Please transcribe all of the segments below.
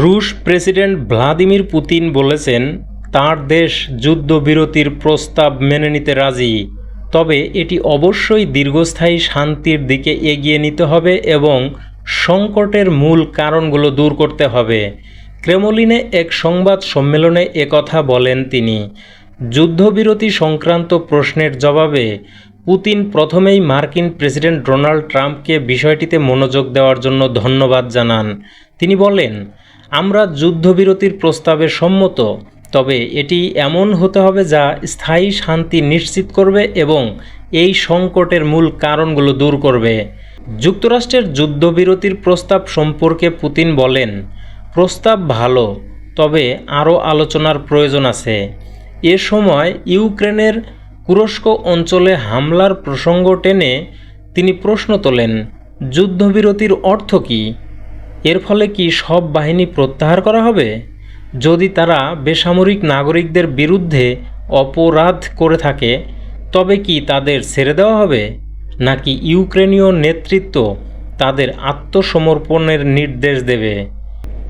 রুশ president Vladimir Putin বলেছেন, তার দেশ যুদ্ধবিরতির প্রস্তাব মেনে নিতে রাজি। তবে এটি অবশ্যই দীর্ঘস্থায়ী শান্তির দিকে এগিয়ে নিতে হবে এবং সংকটের মূল কারণগুলো দূর করতে হবে। ক্রেমলিনে এক সংবাদ সম্মেলনে একথা বলেন তিনি। যুদ্ধবিরতি সংক্রান্ত প্রশ্নের জবাবে পুতিন প্রথমেই মার্কিন প্রেসিডেন্ট ডোনাল্ড ট্রাম্পকে বিষয়টিতে মনোযোগ দেওয়ার জন্য ধন্যবাদ জানান। তিনি বলেন আমরা যুদ্ধবিরতির প্রস্তাবে সম্মত, তবে এটি এমন হতে হবে যা স্থায়ী শান্তি নিশ্চিত করবে এবং এই সংকটের মূল কারণগুলো দূর করবে। যুক্তরাষ্ট্রের যুদ্ধবিরতির প্রস্তাব সম্পর্কে পুতিন বলেন, প্রস্তাব ভালো, তবে আরও আলোচনার প্রয়োজন আছে। এ সময় ইউক্রেনের কুরস্ক অঞ্চলে হামলার প্রসঙ্গ টেনে তিনি প্রশ্ন তোলেন, যুদ্ধবিরতির অর্থ কী? এর ফলে কি সব বাহিনী প্রত্যাহার করা হবে? যদি তারা বেসামরিক নাগরিকদের বিরুদ্ধে অপরাধ করে থাকে, তবে কি তাদের ছেড়ে দেওয়া হবে? নাকি ইউক্রেনীয় নেতৃত্ব তাদের আত্মসমর্পণের নির্দেশ দেবে?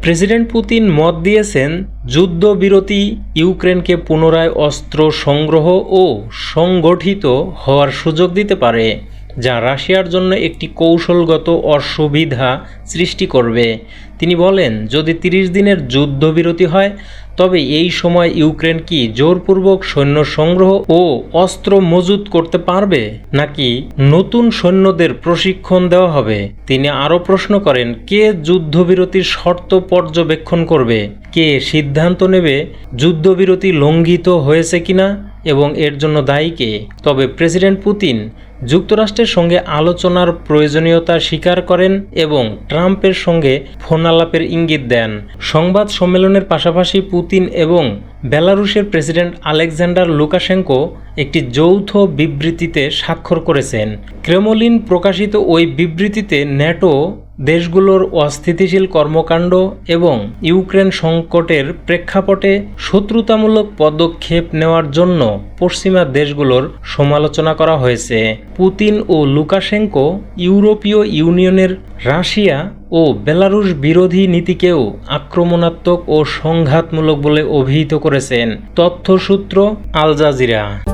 প্রেসিডেন্ট পুতিন মত দিয়েছেন, যুদ্ধবিরতি ইউক্রেনকে পুনরায় অস্ত্র সংগ্রহ ও সংগঠিত হওয়ার সুযোগ দিতে পারে। যা রাশিয়ার জন্য একটি কৌশলগত অসুবিধা সৃষ্টি করবে। তিনি বলেন, যদি তিরিশ দিনের যুদ্ধবিরতি হয়, তবে এই সময় ইউক্রেন কি জোরপূর্বক সৈন্য সংগ্রহ ও অস্ত্র মজুত করতে পারবে, নাকি নতুন সৈন্যদের প্রশিক্ষণ দেওয়া হবে? তিনি আরও প্রশ্ন করেন, কে যুদ্ধবিরতির শর্ত পর্যবেক্ষণ করবে? কে সিদ্ধান্ত নেবে যুদ্ধবিরতি লঙ্ঘিত হয়েছে কিনা? এবং এর জন্য দায়ী কে? তবে প্রেসিডেন্ট পুতিন যুক্তরাষ্ট্রের সঙ্গে আলোচনার প্রয়োজনীয়তা স্বীকার করেন এবং ট্রাম্পের সঙ্গে ফোনালাপের ইঙ্গিত দেন। সংবাদ সম্মেলনের পাশাপাশি পুতিন এবং বেলারুশের প্রেসিডেন্ট আলেকজান্ডার লুকাশেঙ্কো একটি যৌথ বিবৃতিতে স্বাক্ষর করেছেন। ক্রেমলিন প্রকাশিত ওই বিবৃতিতে ন্যাটো দেশগুলোর অস্থিতিশীল কর্মকাণ্ড এবং ইউক্রেন সংকটের প্রেক্ষাপটে শত্রুতামূলক পদক্ষেপ নেওয়ার জন্য পশ্চিমা দেশগুলোর সমালোচনা করা হয়েছে। পুতিন ও লুকাশেঙ্কো ইউরোপীয় ইউনিয়নের রাশিয়া ও বেলারুশ বিরোধী নীতিকেও আক্রমণাত্মক ও সংঘাতমূলক বলে অভিহিত করেছেন, তথ্যসূত্র আল জাজিরা।